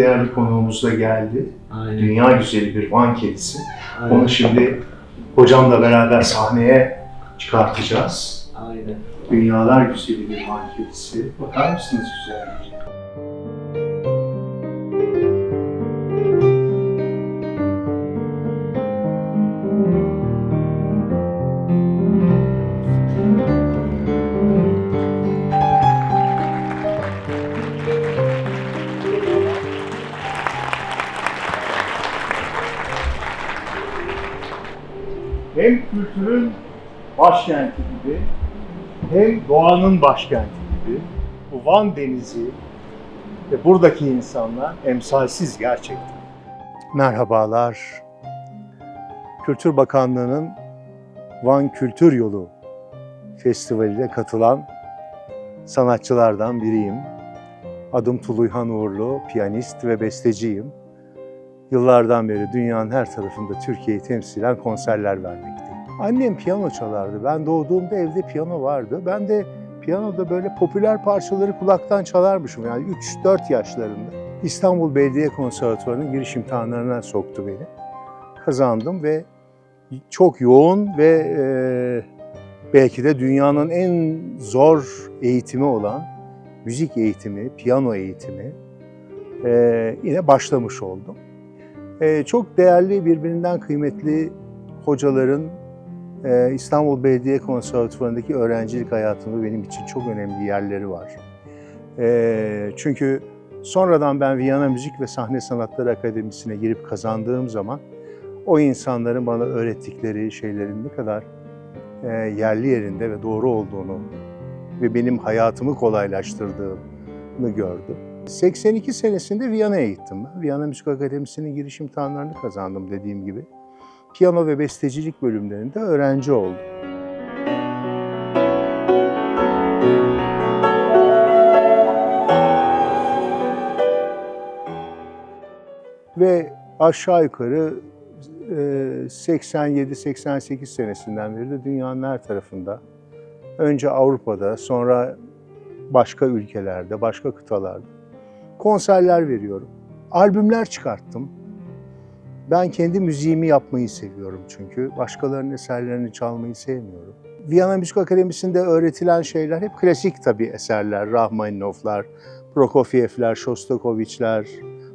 değerli konuğumuz da geldi. Aynen. Dünya güzeli bir Van kedisi. Aynen. Onu şimdi hocamla beraber sahneye çıkartacağız. Aynen. Dünyalar güzeli bir Van kedisi. Bakar mısınız güzelliğine? Hem kültürün başkenti gibi hem doğanın başkenti gibi bu Van Denizi ve buradaki insanlar emsalsiz gerçekten. Merhabalar. Kültür Bakanlığı'nın Van Kültür Yolu Festivali'ne katılan sanatçılardan biriyim. Adım Tuluyhan Uğurlu, piyanist ve besteciyim. Yıllardan beri dünyanın her tarafında Türkiye'yi temsilen konserler vermekteyim. Annem piyano çalardı. Ben doğduğumda evde piyano vardı. Ben de piyanoda böyle popüler parçaları kulaktan çalarmışım. Yani 3-4 yaşlarında. İstanbul Belediye Konservatuvarı'nın giriş imtihanlarına soktu beni. Kazandım ve çok yoğun ve e, belki de dünyanın en zor eğitimi olan müzik eğitimi, piyano eğitimi e, yine başlamış oldum. E, çok değerli, birbirinden kıymetli hocaların e, İstanbul Belediye Konservatuvarı'ndaki öğrencilik hayatımda benim için çok önemli yerleri var. E, çünkü sonradan ben Viyana Müzik ve Sahne Sanatları Akademisi'ne girip kazandığım zaman o insanların bana öğrettikleri şeylerin ne kadar e, yerli yerinde ve doğru olduğunu ve benim hayatımı kolaylaştırdığını gördüm. 82 senesinde Viyana'ya gittim. Viyana Müzik Akademisi'nin giriş imtihanlarını kazandım dediğim gibi. Piyano ve bestecilik bölümlerinde öğrenci oldum. Ve aşağı yukarı e, 87-88 senesinden beri de dünyanın her tarafında önce Avrupa'da sonra başka ülkelerde, başka kıtalarda konserler veriyorum. Albümler çıkarttım. Ben kendi müziğimi yapmayı seviyorum çünkü. Başkalarının eserlerini çalmayı sevmiyorum. Viyana Müzik Akademisi'nde öğretilen şeyler hep klasik tabii eserler. Rahmaninovlar, Prokofievler, Shostakovichler,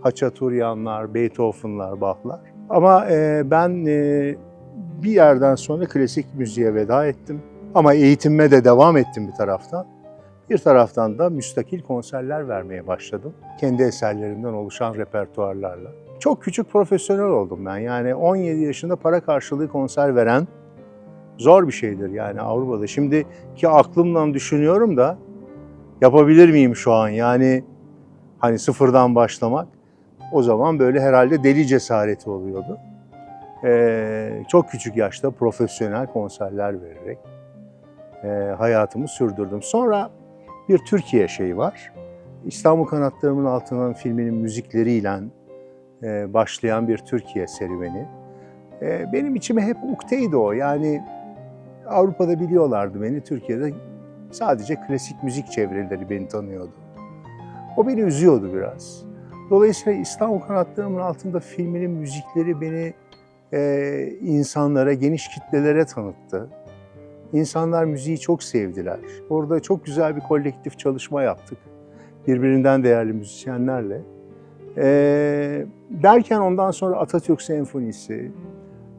Haçaturyanlar, Beethoven'lar, Bach'lar. Ama e, ben e, bir yerden sonra klasik müziğe veda ettim. Ama eğitimime de devam ettim bir taraftan. Bir taraftan da müstakil konserler vermeye başladım. Kendi eserlerimden oluşan repertuarlarla. Çok küçük profesyonel oldum ben. Yani 17 yaşında para karşılığı konser veren zor bir şeydir yani Avrupa'da. Şimdiki aklımla düşünüyorum da yapabilir miyim şu an? Yani hani sıfırdan başlamak. O zaman böyle herhalde deli cesareti oluyordu. Ee, çok küçük yaşta profesyonel konserler vererek e, hayatımı sürdürdüm. Sonra bir Türkiye şeyi var. İstanbul Kanatlarımın Altından filminin müzikleriyle e, başlayan bir Türkiye serüveni. E, benim içime hep ukteydi o. Yani Avrupa'da biliyorlardı beni, Türkiye'de sadece klasik müzik çevreleri beni tanıyordu. O beni üzüyordu biraz. Dolayısıyla İstanbul Kanatlarımın Altında filminin müzikleri beni e, insanlara, geniş kitlelere tanıttı. İnsanlar müziği çok sevdiler. Orada çok güzel bir kolektif çalışma yaptık. Birbirinden değerli müzisyenlerle. Ee, derken ondan sonra Atatürk Senfonisi,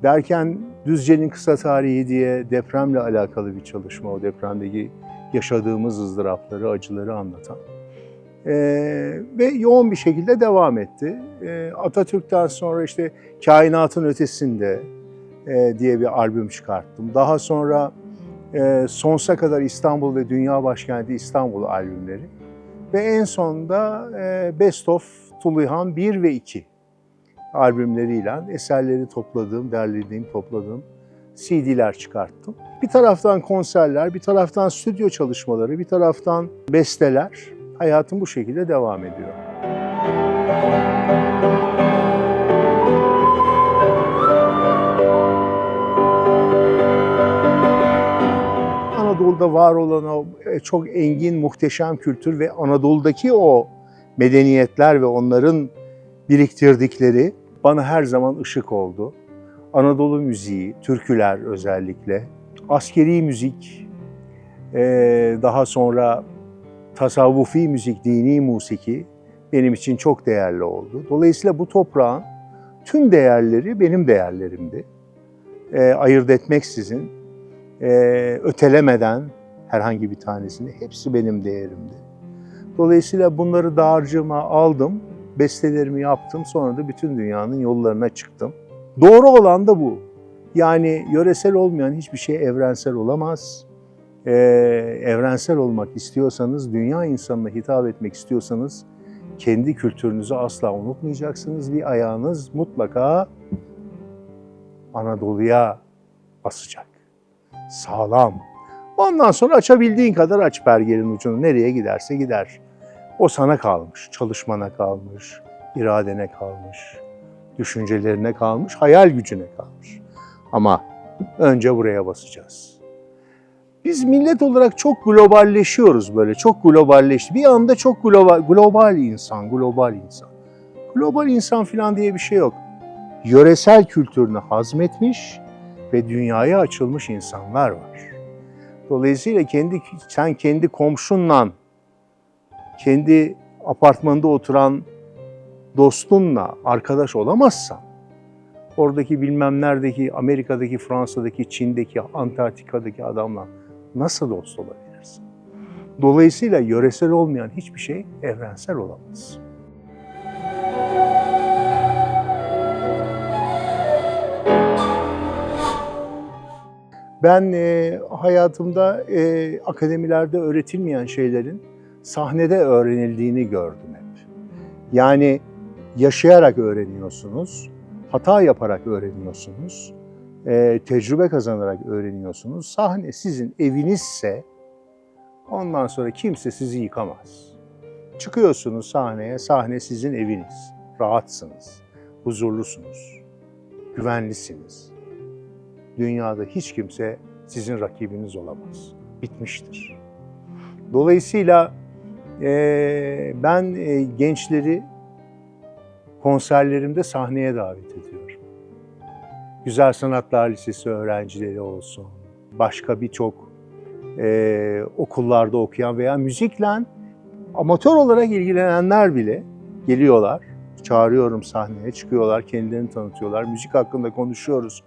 derken Düzce'nin kısa tarihi diye depremle alakalı bir çalışma. O depremdeki yaşadığımız ızdırapları, acıları anlatan. Ee, ve yoğun bir şekilde devam etti. Ee, Atatürk'ten sonra işte Kainatın Ötesinde e, diye bir albüm çıkarttım. Daha sonra e, sonsuza kadar İstanbul ve Dünya Başkenti İstanbul albümleri. Ve en sonunda e, Best of Tuluhan 1 ve 2 albümleriyle eserleri topladığım, derlediğim, topladığım CD'ler çıkarttım. Bir taraftan konserler, bir taraftan stüdyo çalışmaları, bir taraftan besteler. Hayatım bu şekilde devam ediyor. Anadolu'da var olan o e, çok engin, muhteşem kültür ve Anadolu'daki o medeniyetler ve onların biriktirdikleri bana her zaman ışık oldu. Anadolu müziği, türküler özellikle, askeri müzik, eee, daha sonra tasavvufi müzik, dini musiki benim için çok değerli oldu. Dolayısıyla bu toprağın tüm değerleri benim değerlerimdi. Eee ayırt etmeksizin, ötelemeden herhangi bir tanesini hepsi benim değerimdi. Dolayısıyla bunları dağarcığıma aldım, bestelerimi yaptım, sonra da bütün dünyanın yollarına çıktım. Doğru olan da bu. Yani yöresel olmayan hiçbir şey evrensel olamaz. Ee, evrensel olmak istiyorsanız, dünya insanına hitap etmek istiyorsanız kendi kültürünüzü asla unutmayacaksınız. Bir ayağınız mutlaka Anadolu'ya basacak. Sağlam. Ondan sonra açabildiğin kadar aç pergelin ucunu. Nereye giderse gider. O sana kalmış, çalışmana kalmış, iradene kalmış, düşüncelerine kalmış, hayal gücüne kalmış. Ama önce buraya basacağız. Biz millet olarak çok globalleşiyoruz böyle, çok globalleşti. Bir anda çok global, global insan, global insan. Global insan falan diye bir şey yok. Yöresel kültürünü hazmetmiş ve dünyaya açılmış insanlar var. Dolayısıyla kendi sen kendi komşunla, kendi apartmanda oturan dostunla arkadaş olamazsan, oradaki bilmem neredeki, Amerika'daki, Fransa'daki, Çin'deki, Antarktika'daki adamla nasıl dost olabilirsin? Dolayısıyla yöresel olmayan hiçbir şey evrensel olamaz. Ben e, hayatımda e, akademilerde öğretilmeyen şeylerin sahnede öğrenildiğini gördüm hep. Yani yaşayarak öğreniyorsunuz, hata yaparak öğreniyorsunuz, e, tecrübe kazanarak öğreniyorsunuz. Sahne sizin evinizse ondan sonra kimse sizi yıkamaz. Çıkıyorsunuz sahneye, sahne sizin eviniz. Rahatsınız, huzurlusunuz, güvenlisiniz. Dünyada hiç kimse sizin rakibiniz olamaz. Bitmiştir. Dolayısıyla e, ben e, gençleri konserlerimde sahneye davet ediyorum. Güzel Sanatlar Lisesi öğrencileri olsun, başka birçok e, okullarda okuyan veya müzikle amatör olarak ilgilenenler bile geliyorlar. Çağırıyorum sahneye, çıkıyorlar, kendilerini tanıtıyorlar. Müzik hakkında konuşuyoruz.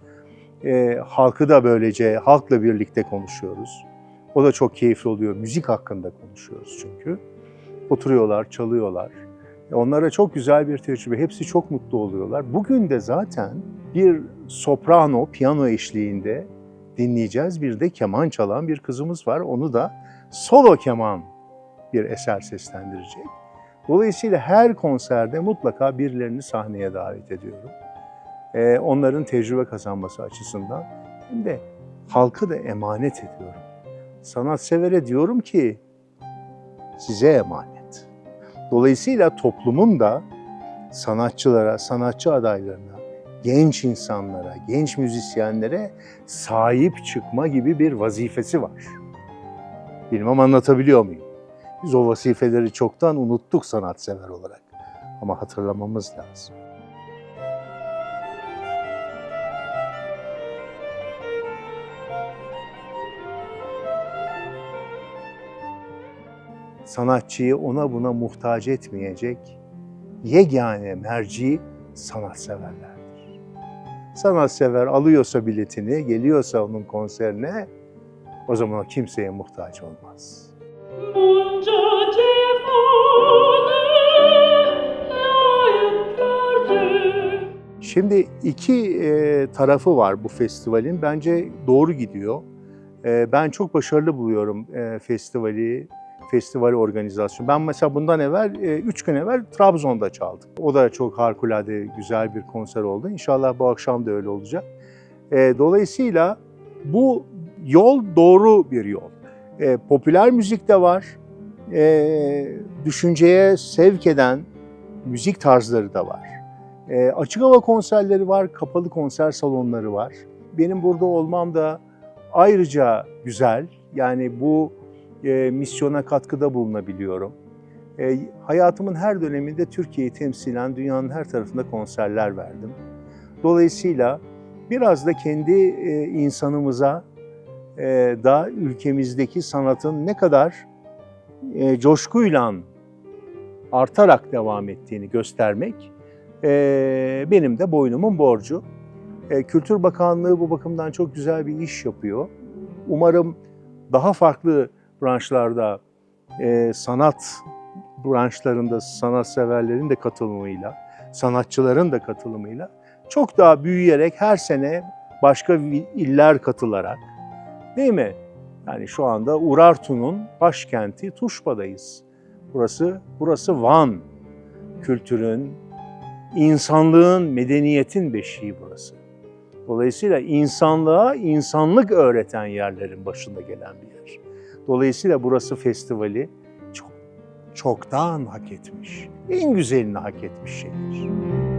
E, halkı da böylece, halkla birlikte konuşuyoruz. O da çok keyifli oluyor. Müzik hakkında konuşuyoruz çünkü. Oturuyorlar, çalıyorlar. E, Onlara çok güzel bir tecrübe. Hepsi çok mutlu oluyorlar. Bugün de zaten bir soprano, piyano eşliğinde dinleyeceğiz. Bir de keman çalan bir kızımız var. Onu da solo keman bir eser seslendirecek. Dolayısıyla her konserde mutlaka birilerini sahneye davet ediyorum. Ee, onların tecrübe kazanması açısından hem de halkı da emanet ediyorum. Sanatsever'e diyorum ki size emanet. Dolayısıyla toplumun da sanatçılara, sanatçı adaylarına, genç insanlara, genç müzisyenlere sahip çıkma gibi bir vazifesi var. Bilmem anlatabiliyor muyum? Biz o vazifeleri çoktan unuttuk sanatsever olarak. Ama hatırlamamız lazım. Sanatçıyı ona buna muhtaç etmeyecek yegane merci sanatseverlerdir. Sanatsever alıyorsa biletini, geliyorsa onun konserine o zaman o kimseye muhtaç olmaz. Bunca. Şimdi iki e, tarafı var bu festivalin. Bence doğru gidiyor. E, ben çok başarılı buluyorum e, festivali, festival organizasyonu. Ben mesela bundan evvel, e, üç gün evvel Trabzon'da çaldım. O da çok harikulade güzel bir konser oldu. İnşallah bu akşam da öyle olacak. E, dolayısıyla bu yol doğru bir yol. E, popüler müzik de var. Düşünceye sevk eden müzik tarzları da var. Açık hava konserleri var, kapalı konser salonları var. Benim burada olmam da ayrıca güzel. Yani bu e, misyona katkıda bulunabiliyorum. E, hayatımın her döneminde Türkiye'yi temsilen dünyanın her tarafında konserler verdim. Dolayısıyla biraz da kendi e, insanımıza e, da ülkemizdeki sanatın ne kadar e, coşkuyla artarak devam ettiğini göstermek e, benim de boynumun borcu. E, Kültür Bakanlığı bu bakımdan çok güzel bir iş yapıyor. Umarım daha farklı branşlarda e, sanat branşlarında sanatseverlerin de katılımıyla, sanatçıların da katılımıyla çok daha büyüyerek her sene başka iller katılarak değil mi? Yani şu anda Urartu'nun başkenti Tuşba'dayız. Burası burası Van. Kültürün, insanlığın, medeniyetin beşiği burası. Dolayısıyla insanlığa insanlık öğreten yerlerin başında gelen bir yer. Dolayısıyla burası festivali çok çoktan hak etmiş. En güzelini hak etmiş şeydir.